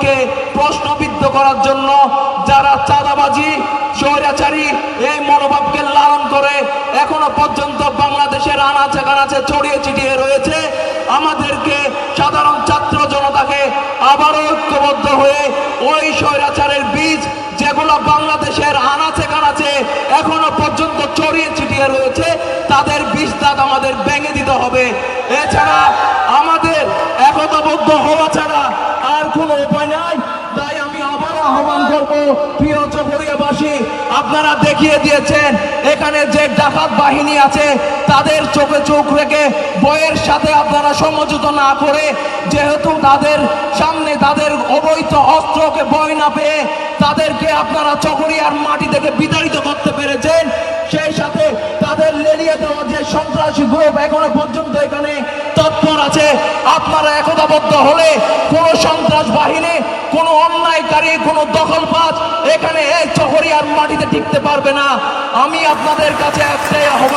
জনগণকে প্রশ্নবিদ্ধ করার জন্য যারা চাঁদাবাজি, স্বৈরাচারী এই মনোভাবকে লালন করে এখনও পর্যন্ত বাংলাদেশের আনাচে কানাচে ছড়িয়ে ছিটিয়ে রয়েছে, আমাদেরকে সাধারণ ছাত্র জনতাকে আবারও ঐক্যবদ্ধ হয়ে ওই স্বৈরাচারের বীজ যেগুলো বাংলাদেশের আনাচে কানাচে এখনও পর্যন্ত ছড়িয়ে ছিটিয়ে রয়েছে, তাদের বীজ দাগ আমাদের ভেঙে দিতে হবে। এছাড়া তাই আমি আবার আহ্বান করব, প্রিয় চকরিয়াবাসী, আপনারা দেখিয়ে দিয়েছেন, এখানে যে ডাকাত বাহিনী আছে, তাদের চোখে চোখ রেখে বইয়ের সাথে আপনারা সমঝোতা না করে, যেহেতু তাদের সামনে তাদের অবৈধ অস্ত্রকে বয় না পেয়ে তাদেরকে আপনারা চকরিয়ার মাটি থেকে বিতাড়িত করতে পেরেছেন, সেই সাথে তাদের লেলিয়ে দেওয়া যে সন্ত্রাসী গ্রুপ এখনও পর্যন্ত এখানে তৎপর আছে, আপনারা একতাবদ্ধ হলে কোন সন্ত্রাস বাহিনী কোন দখল পাচ এখানে এই চহরিয়ার মাটিতে টিকতে পারবে না। আমি আপনাদের কাছে একটাই আহ্বান